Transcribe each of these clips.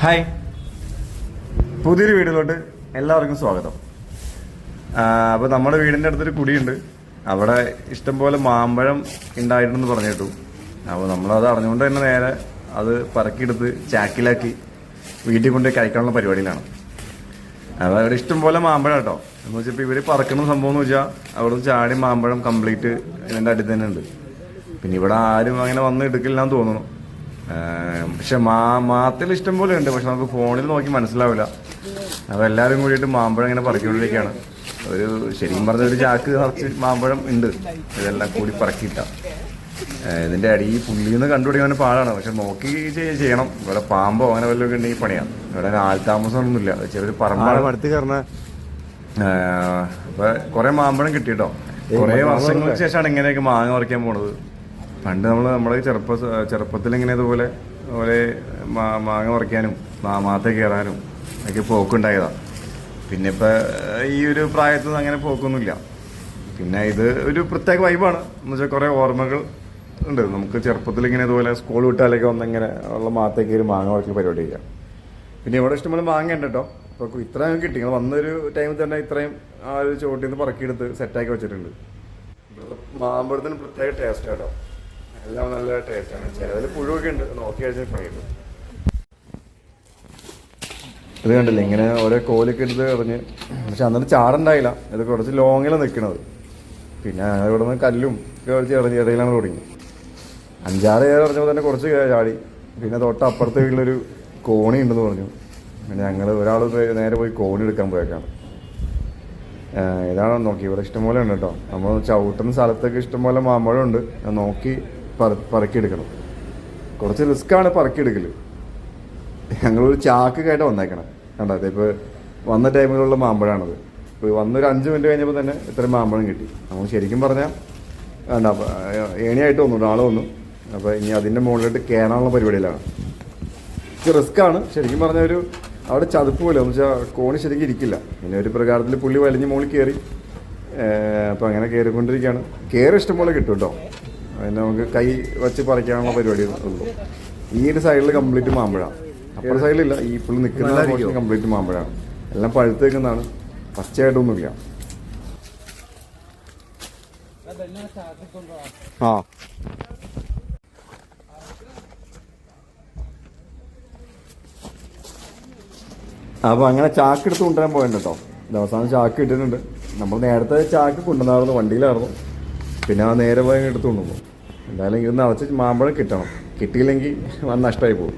Hi. പുതിയൊരു വീടിലോട്ട് എല്ലാവർക്കും സ്വാഗതം. അപ്പോൾ നമ്മുടെ വീടിന്റെ അടുത്തൊരു കുടിയുണ്ട്. അവിടെ ഇഷ്ടംപോലെ മാമ്പഴം ഉണ്ടായിട്ടുണ്ടെന്ന് പറഞ്ഞു കേട്ടു അപ്പോൾ നമ്മളത് അറിഞ്ഞുകൊണ്ട് തന്നെ നേരെ അത് പറക്കിയെടുത്ത് ചാക്കിലാക്കി വീട്ടിൽ കൊണ്ട് കഴിക്കാനുള്ള പരിപാടിയിലാണ്. അപ്പോൾ അവിടെ ഇഷ്ടംപോലെ മാമ്പഴം കേട്ടോ. എന്ന് വെച്ചാൽ ഇപ്പോൾ ഇവർ പറക്കുന്ന സംഭവം എന്ന് വെച്ചാൽ അവിടെ ചാടി മാമ്പഴം കംപ്ലീറ്റ് ഇതിന്റെ അടുത്ത് തന്നെ ഉണ്ട്. പിന്നെ ഇവിടെ ആരും അങ്ങനെ വന്ന് എടുക്കില്ല എന്ന് തോന്നുന്നു. പക്ഷെ മാ മാത്തിൽ ഇഷ്ടം പോലെ ഉണ്ട്. പക്ഷെ നമുക്ക് ഫോണിൽ നോക്കി മനസ്സിലാവില്ല. അപ്പോൾ എല്ലാവരും കൂടിയിട്ട് മാമ്പഴം ഇങ്ങനെ പറിക്കൊണ്ടിരിക്കാണ് ഒരു ശരിക്കും പറഞ്ഞ ഒരു ചാക്ക് നിറച്ച് മാമ്പഴം ഉണ്ട്. ഇതെല്ലാം കൂടി പറക്കിയിട്ട. ഇതിന്റെ അടി ഈ പുള്ളിന്ന് കണ്ടുപിടിക്കാൻ പാടാണ്. പക്ഷെ നോക്കി ചെയ്യ- ചെയ്യണം. ഇവിടെ പാമ്പോ അങ്ങനെ വല്ലതൊക്കെ ഉണ്ടെങ്കിൽ പണിയാണ് ഇവിടെ ആൾതാമസം ഒന്നുമില്ല ചെറിയൊരു പറമ്പാണ്. പടുത്തി കയറണ? അപ്പൊ കുറെ മാമ്പഴം കിട്ടിട്ടോ കൊറേ വർഷങ്ങൾക്ക് ശേഷമാണ് ഇങ്ങനെയൊക്കെ മാങ്ങ പറിക്കാൻ പോണത്. പണ്ട് നമ്മൾ നമ്മുടെ ചെറുപ്പ ചെറുപ്പത്തിൽ ഇങ്ങനെ ഇതുപോലെ അതുപോലെ മാങ്ങ പറിക്കാനും മാ- മാത്ത കയറാനും ഒക്കെ പോക്കുണ്ടായതാ. പിന്നെ ഇപ്പം ഈ ഒരു പ്രായത്തിൽ അങ്ങനെ പോക്കൊന്നുമില്ല. പിന്നെ ഇത് ഒരു പ്രത്യേക വൈബാണ്. എന്ന് വെച്ചാൽ കുറേ ഓർമ്മകൾ ഉണ്ട്. നമുക്ക് ചെറുപ്പത്തിൽ ഇങ്ങനെ ഇതുപോലെ സ്കൂൾ വിട്ടാലൊക്കെ വന്ന് ഇങ്ങനെ ഉള്ള മാത്തേക്ക് ഒരു മാങ്ങ പറിക്കൽ പരിപാടി ചെയ്യാം പിന്നെ ഇവിടെ ഇഷ്ടംപോലെ മാങ്ങ ഉണ്ട് കേട്ടോ. അപ്പോൾ ഇത്രയും കിട്ടി. നിങ്ങൾ വന്നൊരു ടൈമിൽ തന്നെ ഇത്രയും ആ ഒരു ചോട്ടിൽ നിന്ന് പറക്കിയെടുത്ത് സെറ്റാക്കി വെച്ചിട്ടുണ്ട്. മാമ്പഴത്തിന് പ്രത്യേക ടേസ്റ്റ് കേട്ടോ. എല്ലാം നല്ല ടേസ്റ്റാണ് ചിലതിൽ പുഴുവൊക്കെ ഉണ്ട്. നോക്കി കഴിഞ്ഞാൽ പണിയുണ്ട് ഇത് കണ്ടില്ലേ? ഇങ്ങനെ ഓരോ കോലൊക്കെ എടുത്ത് എറിഞ്ഞ് പക്ഷെ അന്നേരം ചാടുണ്ടായില്ല ഇത് കുറച്ച് ലോങ്ങിലാണ് നിൽക്കണത് പിന്നെ ഇവിടെ നിന്ന് കല്ലും കുറച്ച് ഇറങ്ങി ഇടയിലാണ് തുടങ്ങി. അഞ്ചാറ് ഏഴ് പറഞ്ഞപ്പോൾ തന്നെ കുറച്ച് ചാടി. പിന്നെ തൊട്ടപ്പുറത്തെ വീട്ടിലൊരു കോണി ഉണ്ടെന്ന് പറഞ്ഞു. പിന്നെ ഞങ്ങൾ ഒരാൾ നേരെ പോയി കോണി എടുക്കാൻ പോയേക്കാണ്. ഇതാണോ നോക്കി. ഇവിടെ ഇഷ്ടംപോലെ ഉണ്ട് കേട്ടോ. നമ്മൾ ചവിട്ടുന്ന സ്ഥലത്തൊക്കെ ഇഷ്ടംപോലെ മാമ്പഴം ഉണ്ട്. നോക്കി പറക്കിയെടുക്കണം. കുറച്ച് റിസ്ക്കാണ് പറക്കിയെടുക്കൽ ഞങ്ങളൊരു ചാക്ക് കേട്ട് വന്നേക്കണം. കണ്ടോ അതിപ്പോൾ വന്ന ടൈമിലുള്ള മാമ്പഴമാണത് ഇപ്പോൾ വന്നൊരു അഞ്ച് മിനിറ്റ് കഴിഞ്ഞപ്പോൾ തന്നെ ഇത്രയും മാമ്പഴം കിട്ടി. നമ്മൾ ശരിക്കും പറഞ്ഞാൽ വേണ്ട ഏണിയായിട്ട് വന്നു ആൾ വന്നു. അപ്പോൾ ഇനി അതിന്റെ മുകളിലോട്ട് കയറാനുള്ള പരിപാടിയിലാണ്. റിസ്ക്കാണ് ശരിക്കും പറഞ്ഞ ഒരു അവിടെ ചതുപ്പ് പോലെ എന്ന് വെച്ചാൽ കോണി ശരിക്കും ഇരിക്കില്ല. പിന്നെ ഒരു പ്രകാരത്തിൽ പുള്ളി വലിഞ്ഞ് മുകളിൽ കയറി അപ്പോൾ അങ്ങനെ കയറിക്കൊണ്ടിരിക്കുകയാണ് കയറി ഇഷ്ടംപോലെ കിട്ടും കേട്ടോ. പിന്നെ നമുക്ക് കൈ വെച്ച് പറിക്കാനുള്ള പരിപാടി ഉള്ളൂ. ഈ ഒരു സൈഡിൽ കംപ്ലീറ്റ് മാമ്പഴമാണ് അപ്പുറ സൈഡിലില്ല ഈ പുള്ളി നിൽക്കുന്ന പോർഷൻ കംപ്ലീറ്റ് മാമ്പഴമാണ് എല്ലാം പഴുത്ത് നിൽക്കുന്നതാണ്. പച്ചയായിട്ടൊന്നുമില്ല. ആ. അപ്പോൾ അങ്ങനെ ചാക്ക് എടുത്ത് കൊണ്ടുവരാൻ പോയിട്ടുണ്ട് കേട്ടോ അവസാനം ചാക്ക് ഇട്ടിട്ടുണ്ട്. നമ്മൾ നേരത്തെ ചാക്ക് കൊണ്ടുവന്നായിരുന്നു വണ്ടിയിലായിരുന്നു. പിന്നെ ആ നേരെ പോയി എടുത്തുകൊണ്ട് പോകും എന്തായാലും ഇന്ന് അവച്ച മാമ്പഴം കിട്ടണം. കിട്ടിയില്ലെങ്കിൽ വൻ നഷ്ടമായി പോകും.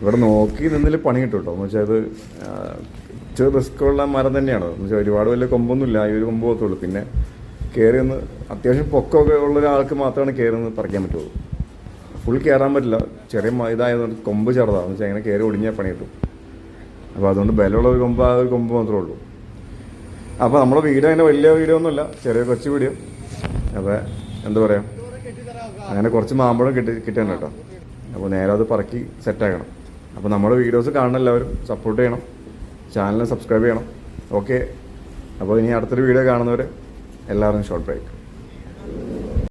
ഇവിടെ നോക്കി നിന്നിൽ പണി കിട്ടും. കേട്ടോ എന്ന് വെച്ചാൽ അത് ഇച്ചിരി റിസ്ക്കുള്ള മരം തന്നെയാണ് എന്ന് വെച്ചാൽ ഒരുപാട് വലിയ കൊമ്പൊന്നുമില്ല. ഈ ഒരു കൊമ്പ് പോകത്തുള്ളൂ. പിന്നെ കയറി ഒന്ന് അത്യാവശ്യം പൊക്കമൊക്കെ ഉള്ള ഒരാൾക്ക് മാത്രമാണ് കയറി ഒന്ന് പറിക്കാൻ പറ്റുള്ളൂ. ഫുൾ കയറാൻ പറ്റില്ല. ചെറിയ ഇതായതുകൊണ്ട് കൊമ്പ് ചെറുതാണ് എന്ന് വെച്ചാൽ അങ്ങനെ കയറി ഒടിഞ്ഞാൽ പണി കിട്ടും. അപ്പോൾ അതുകൊണ്ട് ബലമുള്ള ഒരു കൊമ്പ് ആ ഒരു കൊമ്പ് മാത്രമേ ഉള്ളൂ. അപ്പോൾ നമ്മുടെ വീഡിയോ അങ്ങനെ വലിയ വീഡിയോ ഒന്നുമില്ല ചെറിയ കൊച്ചു വീഡിയോ അപ്പോൾ എന്താ പറയുക അങ്ങനെ കുറച്ച് മാമ്പഴം കിട്ടി കിട്ടണം കേട്ടോ. അപ്പോൾ നേരെ അത് പറക്കി സെറ്റാക്കണം അപ്പോൾ നമ്മുടെ വീഡിയോസ് കാണണം എല്ലാവരും. സപ്പോർട്ട് ചെയ്യണം. ചാനൽ സബ്സ്ക്രൈബ് ചെയ്യണം. ഓക്കെ അപ്പോൾ ഇനി അടുത്തൊരു വീഡിയോ കാണുന്നവർ എല്ലാവരും ഷോർട്ട് ബ്രേക്ക്